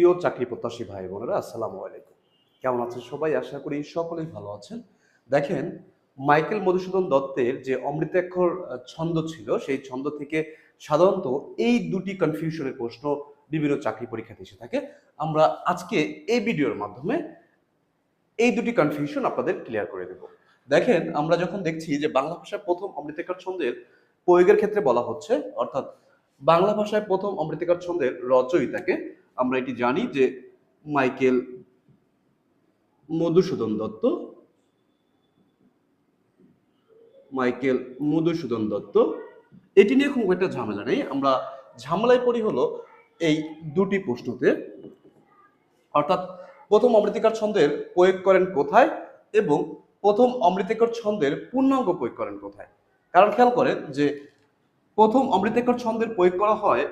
প্রিয় চাকরি প্রত্যাশী ভাই বোনেরা, আসসালামু আলাইকুম। কেমন আছেন সবাই? আশা করি সকলেই ভালো আছেন। দেখেন, মাইকেল মধুসূদন দত্তের যে অমৃতাক্ষর ছন্দ ছিল, সেই ছন্দ থেকে সাধারণত এই দুটি কনফিউশনের প্রশ্ন বিভিন্ন চাকরি পরীক্ষাতে এসে থাকে। আমরা আজকে এই ভিডিওর মাধ্যমে এই দুটি কনফিউশন আপনাদের ক্লিয়ার করে দেব। দেখেন, আমরা যখন দেখছি যে বাংলা ভাষায় প্রথম অমৃতাক্ষর ছন্দের প্রয়োগের ক্ষেত্রে বলা হচ্ছে, অর্থাৎ বাংলা ভাষায় প্রথম অমৃতাকার ছন্দের রচয়িতাকে আমরা এটি জানি যে মাইকেল মধুসূদন দত্ত, মাইকেল মধুসূদন দত্ত। এটি নিয়ে খুব একটা ঝামেলা নেই। আমরা ঝামেলায় পড়ি হলো এই দুটি প্রশ্নতে। অর্থাৎ প্রথম অমৃতিকার ছন্দের প্রয়োগ করেন কোথায় এবং প্রথম অমৃতিকর ছন্দের পূর্ণাঙ্গ প্রয়োগ করেন কোথায়? কারণ খেয়াল করেন যে প্রথম অমৃতেকর ছন্দের প্রয়োগ করা হয়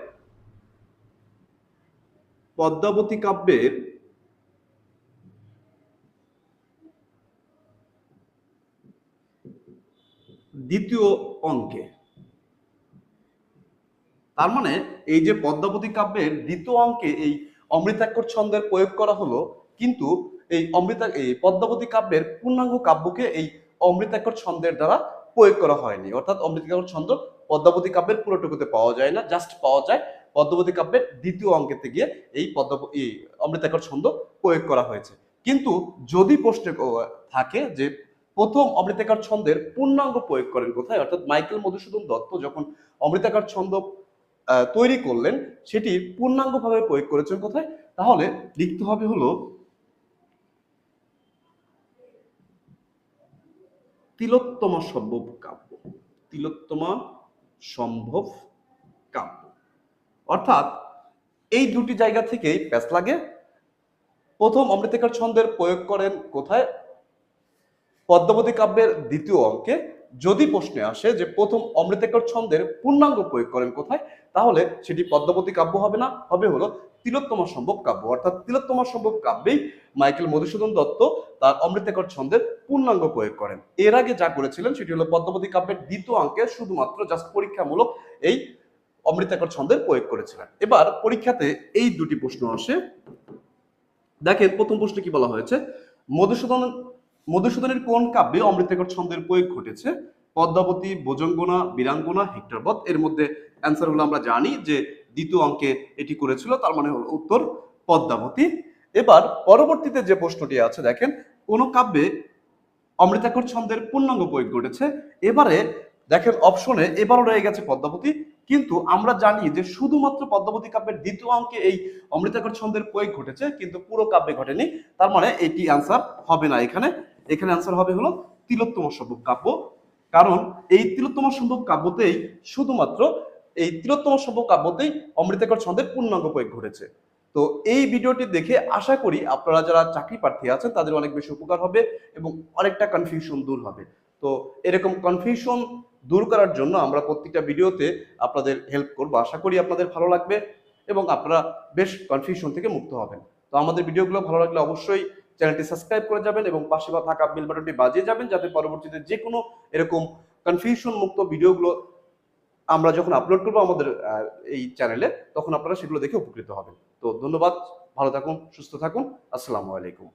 পদ্মাবতী কাব্যের দ্বিতীয় অঙ্কে। তার মানে এই যে পদ্মাবতী কাব্যের দ্বিতীয় অঙ্কে এই অমৃতাক্ষর ছন্দের প্রয়োগ করা হলো, কিন্তু এই অমৃতা, এই পদ্মাবতী কাব্যের পূর্ণাঙ্গ কাব্যকে এই অমৃতাক্ষর ছন্দের দ্বারা প্রয়োগ করা হয়নি। অর্থাৎ অমৃতাক্ষর ছন্দ পদ্মাবতী কাব্যের পুরোটুকুতে পাওয়া যায় না জাস্ট পাওয়া যায়। পদ্মাবতী কাব্যের দ্বিতীয় অঙ্কেতে গিয়ে এই পদ্ম এই অমৃতাক্ষর ছন্দ প্রয়োগ করা হয়েছে। কিন্তু যদি প্রশ্নে থাকে যে প্রথম অমৃতাকার ছন্দের পূর্ণাঙ্গ প্রয়োগ করেন কোথায়? অর্থাৎ মাইকেল মধুসূদন দত্ত যখন অমৃতাকার ছন্দ তৈরি করলেন, সেটি পূর্ণাঙ্গভাবে প্রয়োগ করেছেন কোথায়? তাহলে লিখতে হবে হলো তিলোত্তমা সম্ভব কাব্য। তিলোত্তমা সম্ভব কাব্য। অর্থাৎ এই দুটি জায়গা থেকেই প্যাচ লাগে। প্রথম অমৃতিকার ছন্দের প্রয়োগ করেন কোথায়? পদ্মাবতী কাব্যের দ্বিতীয় অঙ্কে। যদি প্রশ্নে আসে যে প্রথম অমৃতেকর ছন্দের পূর্ণাঙ্গ প্রয়োগ করেন কোথায়, তাহলে সেটি পদ্মাবতী কাব্য হবে না, হবে হলো তিলোত্তমা সম্ভব কাব্য। অর্থাৎ তিলোত্তমা সম্ভব কাব্যেই মাইকেল মধুসূদন দত্ত তার অমৃতেকর ছন্দের পূর্ণাঙ্গ প্রয়োগ করেন। এর আগে যা করেছিলেন সেটি হলো পদ্মাবতী কাব্যের দ্বিতীয় অঙ্কে শুধুমাত্র জাস্ট পরীক্ষামূলক এই অমৃতাকর ছন্দের প্রয়োগ করেছিলেন। এবার পরীক্ষাতে এই দুটি প্রশ্ন আসে। দেখেন, প্রথম প্রশ্নে কি বলা হয়েছে? মধুসূদন, মধুসূদনের কোন কাব্যে অমৃতাকর ছন্দের প্রয়োগ ঘটেছে? পদ্মাবতী, ভোজঙ্গনা, বীরাঙ্গনা হেক্টরবধ এর মধ্যে অ্যান্সার হলো আমরা জানি যে দ্বিতীয় অঙ্কে এটি করেছিল, তার মানে হলো উত্তর পদ্মাবতী। এবার পরবর্তীতে যে প্রশ্নটি আছে, দেখেন, কোন কাব্যে অমৃতাকর ছন্দের পূর্ণাঙ্গ প্রয়োগ ঘটেছে। এবারে দেখেন অপশনে এবারও রয়ে গেছে পদ্মাবতী কিন্তু আমরা জানি যে শুধুমাত্র পদ্মাবতী কাব্যের দ্বিতীয় অঙ্কে এই অমৃতাকর ছন্দের প্রয়োগ ঘটেছে, কিন্তু পুরো কাব্যে ঘটেনি। তার মানে এটি অ্যান্সার হবে না এখানে। এখানে অ্যান্সার হবে হলো তিলোত্তম সম্ভব কাব্য। কারণ এই তিলোত্তম সম্ভব কাব্যতেই শুধুমাত্র এই তিলোত্তম সম্ভব কাব্যতেই অমৃতাকর ছন্দের পূর্ণাঙ্গ প্রয়োগ ঘটেছে। তো এই ভিডিওটি দেখে আশা করি আপনারা যারা চাকরি প্রার্থী আছেন, তাদের অনেক বেশি উপকার হবে এবং অনেকটা কনফিউশন দূর হবে। তো এরকম কনফিউশন দূর করার জন্য আমরা প্রত্যেকটা ভিডিওতে আপনাদের হেল্প করব। আশা করি আপনাদের ভালো লাগবে এবং আপনারা বেশ কনফিউশন থেকে মুক্ত হবেন। তো আমাদের ভিডিওগুলো ভালো লাগলে অবশ্যই চ্যানেলটি সাবস্ক্রাইব করে যাবেন এবং পাশে বা থাকা বেল বাটনটি বাজিয়ে যাবেন যাতে পরবর্তীতে যে কোনো এরকম কনফিউশন মুক্ত ভিডিওগুলো আমরা যখন আপলোড করব আমাদের এই চ্যানেলে তখন আপনারা সেগুলো দেখে উপকৃত হবেন। তো ধন্যবাদ, ভালো থাকুন, সুস্থ থাকুন, আসসালামু আলাইকুম।